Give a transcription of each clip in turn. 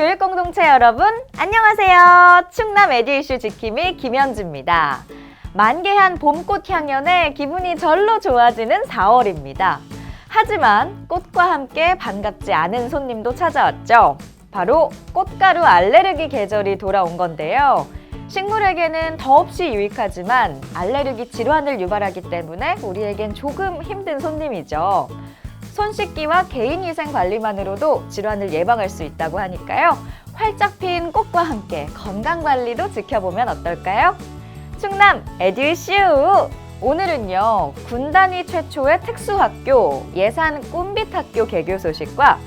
교육 공동체 여러분, 안녕하세요. 충남 에듀 이슈 지킴이 김현주입니다. 만개한 봄꽃 향연에 기분이 절로 좋아지는 4월입니다. 하지만 꽃과 함께 반갑지 않은 손님도 찾아왔죠. 바로 꽃가루 알레르기 계절이 돌아온 건데요. 식물에게는 더없이 유익하지만 알레르기 질환을 유발하기 때문에 우리에겐 조금 힘든 손님이죠. 손 씻기와 개인 위생 관리만으로도 질환을 예방할 수 있다고 하니까요. 활짝 핀 꽃과 함께 건강 관리도 지켜보면 어떨까요? 충남 에듀슈! 오늘은요, 군단위 최초의 특수학교 예산 꿈빛학교 개교 소식과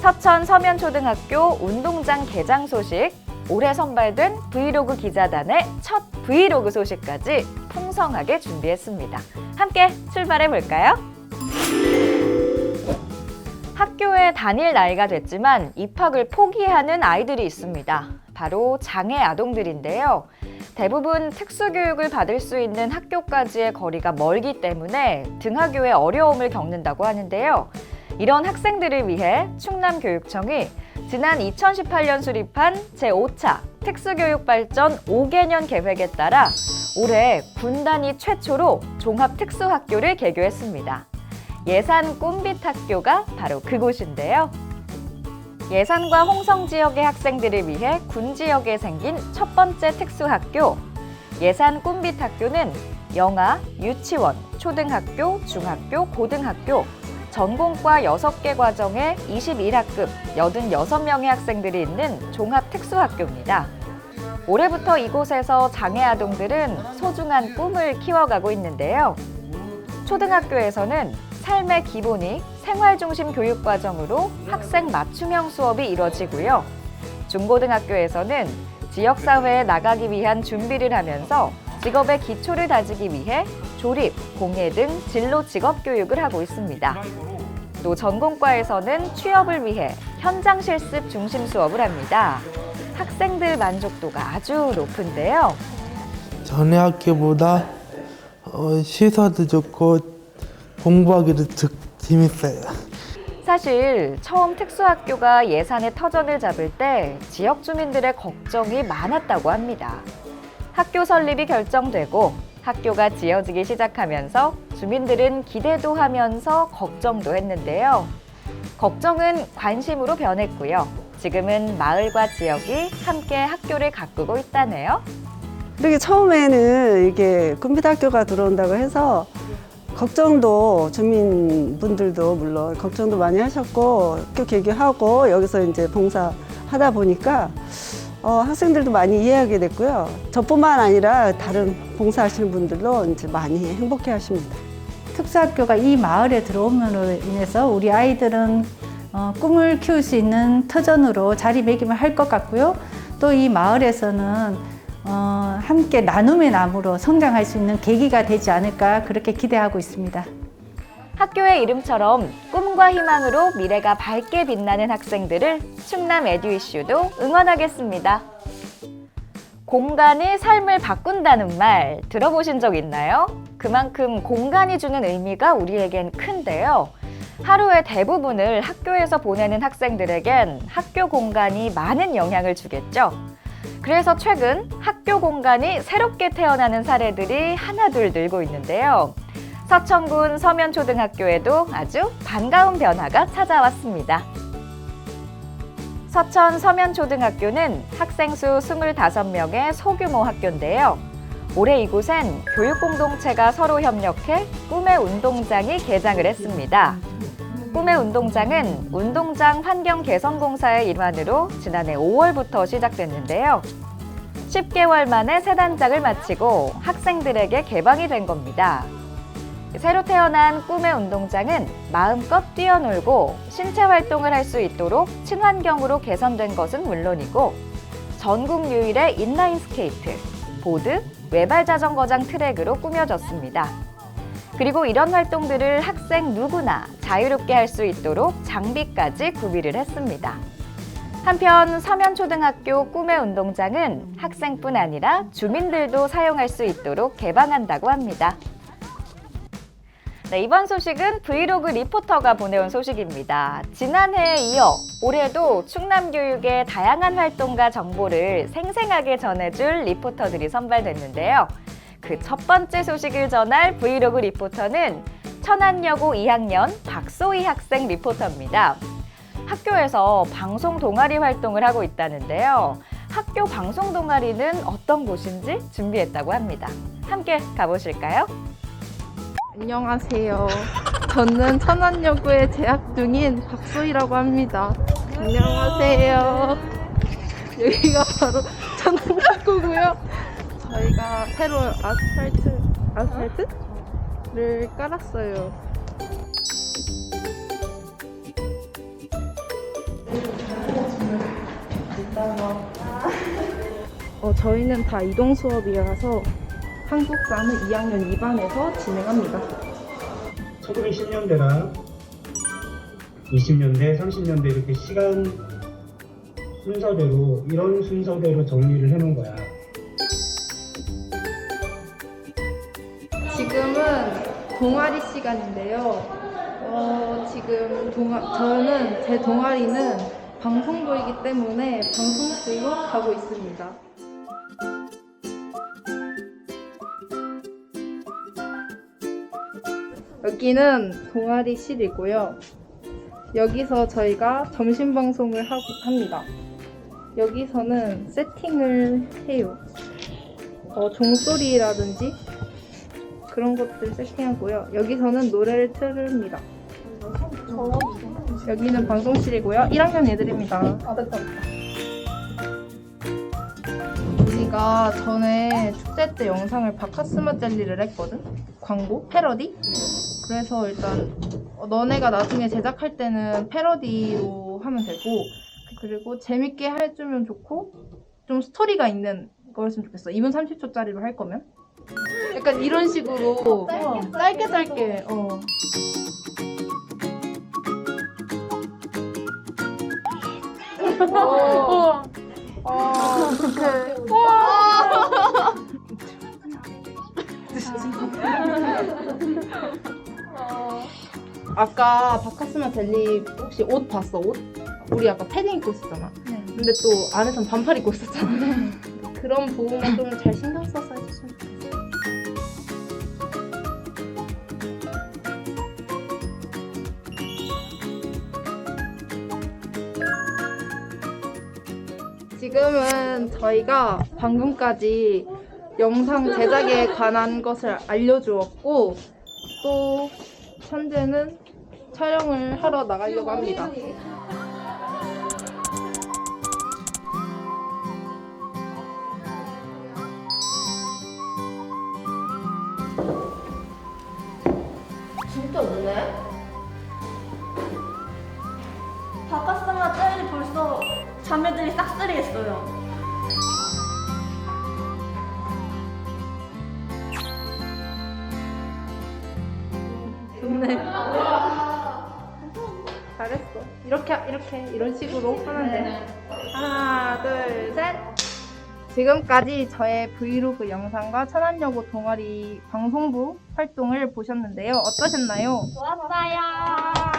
서천 서면초등학교 운동장 개장 소식, 올해 선발된 브이로그 기자단의 첫 브이로그 소식까지 풍성하게 준비했습니다. 함께 출발해 볼까요? 학교에 다닐 나이가 됐지만 입학을 포기하는 아이들이 있습니다. 바로 장애 아동들인데요. 대부분 특수교육을 받을 수 있는 학교까지의 거리가 멀기 때문에 등하교에 어려움을 겪는다고 하는데요. 이런 학생들을 위해 충남교육청이 지난 2018년 수립한 제5차 특수교육 발전 5개년 계획에 따라 올해 군단위 최초로 종합특수학교를 개교했습니다. 예산 꿈빛 학교가 바로 그곳인데요. 예산과 홍성 지역의 학생들을 위해 군 지역에 생긴 첫 번째 특수학교 예산 꿈빛 학교는 영아, 유치원, 초등학교, 중학교, 고등학교 전공과 6개 과정의 21학급 86명의 학생들이 있는 종합 특수학교입니다. 올해부터 이곳에서 장애 아동들은 소중한 꿈을 키워가고 있는데요. 초등학교에서는 삶의 기본이 생활 중심 교육 과정으로 학생 맞춤형 수업이 이뤄지고요. 중고등학교에서는 지역 사회에 나가기 위한 준비를 하면서 직업의 기초를 다지기 위해 조립, 공예 등 진로 직업 교육을 하고 있습니다. 또 전공과에서는 취업을 위해 현장 실습 중심 수업을 합니다. 학생들 만족도가 아주 높은데요. 전에 학교보다 어, 시설도 좋고 공부하기도 즉 재밌어요. 사실 처음 특수학교가 예산의 터전을 잡을 때 지역 주민들의 걱정이 많았다고 합니다. 학교 설립이 결정되고 학교가 지어지기 시작하면서 주민들은 기대도 하면서 걱정도 했는데요. 걱정은 관심으로 변했고요. 지금은 마을과 지역이 함께 학교를 가꾸고 있다네요. 이렇게 처음에는 이게 꿈빛학교가 들어온다고 해서 걱정도 주민분들도 물론 걱정도 많이 하셨고 학교 개교하고 여기서 이제 봉사하다 보니까 어, 학생들도 많이 이해하게 됐고요. 저뿐만 아니라 다른 봉사하시는 분들도 이제 많이 행복해 하십니다. 특수학교가 이 마을에 들어옴으로 인해서 우리 아이들은 어, 꿈을 키울 수 있는 터전으로 자리매김을 할 것 같고요. 또 이 마을에서는 어, 함께 나눔의 나무로 성장할 수 있는 계기가 되지 않을까 그렇게 기대하고 있습니다. 학교의 이름처럼 꿈과 희망으로 미래가 밝게 빛나는 학생들을 충남 에듀 이슈도 응원하겠습니다. 공간이 삶을 바꾼다는 말 들어보신 적 있나요? 그만큼 공간이 주는 의미가 우리에겐 큰데요. 하루의 대부분을 학교에서 보내는 학생들에겐 학교 공간이 많은 영향을 주겠죠. 그래서 최근 학교 공간이 새롭게 태어나는 사례들이 하나둘 늘고 있는데요. 서천군 서면초등학교에도 아주 반가운 변화가 찾아왔습니다. 서천 서면초등학교는 학생 수 25명의 소규모 학교인데요. 올해 이곳엔 교육공동체가 서로 협력해 꿈의 운동장이 개장을 했습니다. 꿈의 운동장은 운동장 환경 개선 공사의 일환으로 지난해 5월부터 시작됐는데요. 10개월 만에 새 단장을 마치고 학생들에게 개방이 된 겁니다. 새로 태어난 꿈의 운동장은 마음껏 뛰어놀고 신체 활동을 할 수 있도록 친환경으로 개선된 것은 물론이고 전국 유일의 인라인 스케이트, 보드, 외발 자전거장 트랙으로 꾸며졌습니다. 그리고 이런 활동들을 학생 누구나 자유롭게 할 수 있도록 장비까지 구비를 했습니다. 한편 서면초등학교 꿈의 운동장은 학생뿐 아니라 주민들도 사용할 수 있도록 개방한다고 합니다. 네, 이번 소식은 브이로그 리포터가 보내온 소식입니다. 지난해에 이어 올해도 충남 교육의 다양한 활동과 정보를 생생하게 전해줄 리포터들이 선발됐는데요. 그 첫 번째 소식을 전할 브이로그 리포터는 천안여고 2학년 박소희 학생 리포터입니다. 학교에서 방송 동아리 활동을 하고 있다는데요. 학교 방송 동아리는 어떤 곳인지 준비했다고 합니다. 함께 가보실까요? 안녕하세요. 저는 천안여고에 재학 중인 박소희라고 합니다. 안녕하세요. 여기가 바로 천안여고고요. 저희가 새로 아스팔트 아스팔트를 깔았어요. 어, 저희는 다 이동 수업이라서 한국사는 2학년 2반에서 진행합니다. 1910년대랑 20년대, 30년대 이렇게 시간 순서대로 이런 순서대로 정리를 해놓은 거야. 지금은 동아리 시간인데요. 어, 지금 동아, 저는 제 동아리는 방송부이기 때문에 방송부로 가고 있습니다. 여기는 동아리실이고요. 여기서 저희가 점심 방송을 하고 합니다. 여기서는 세팅을 해요. 어, 종소리라든지 그런 것들 세팅하고요. 여기서는 노래를 틀습니다. 여기는 방송실이고요. 1학년 애들입니다. 우리가 전에 축제 때 영상을 바카스마 젤리를 했거든? 광고? 패러디? 그래서 일단 어, 너네가 나중에 제작할 때는 패러디로 하면 되고 그리고 재밌게 해주면 좋고 좀 스토리가 있는 거였으면 좋겠어. 2분 30초짜리로 할 거면. 약간 이런 식으로 어, 짧게 짧게 어. 어. 어. 어. 아까 바카스마 젤리 혹시 옷 봤어? 옷? 우리 아까 패딩 입고 있었잖아. 근데 또 안에선 반팔 입고 있었잖아. 그런 부분만 좀 잘 신경 써 지금은 저희가 방금까지 영상 제작에 관한 것을 알려주었고 또 현재는 촬영을 하러 나가려고 합니다. 자매들이 싹쓸이 했어요. 좋네. 잘했어. 이렇게 이렇게 이런 식으로 하면 돼. 하나, 둘, 셋. 지금까지 저의 브이로그 영상과 천안여고 동아리 방송부 활동을 보셨는데요. 어떠셨나요? 좋았어요.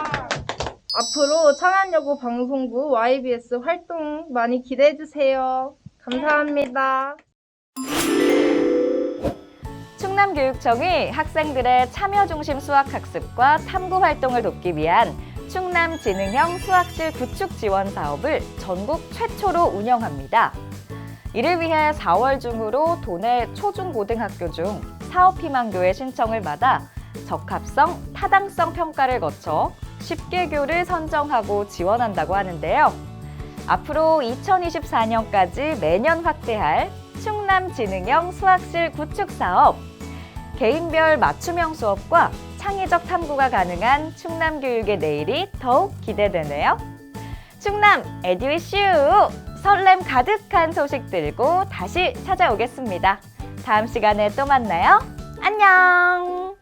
앞으로 천안여고 방송부 YBS 활동 많이 기대해 주세요. 감사합니다. 충남교육청이 학생들의 참여 중심 수학 학습과 탐구 활동을 돕기 위한 충남 지능형 수학실 구축 지원 사업을 전국 최초로 운영합니다. 이를 위해 4월 중으로 도내 초중고등학교 중 사업 희망교에 신청을 받아 적합성, 타당성 평가를 거쳐 10개교를 선정하고 지원한다고 하는데요. 앞으로 2024년까지 매년 확대할 충남 지능형 수학실 구축 사업, 개인별 맞춤형 수업과 창의적 탐구가 가능한 충남 교육의 내일이 더욱 기대되네요. 충남 에듀이슈 설렘 가득한 소식 들고 다시 찾아오겠습니다. 다음 시간에 또 만나요. 안녕!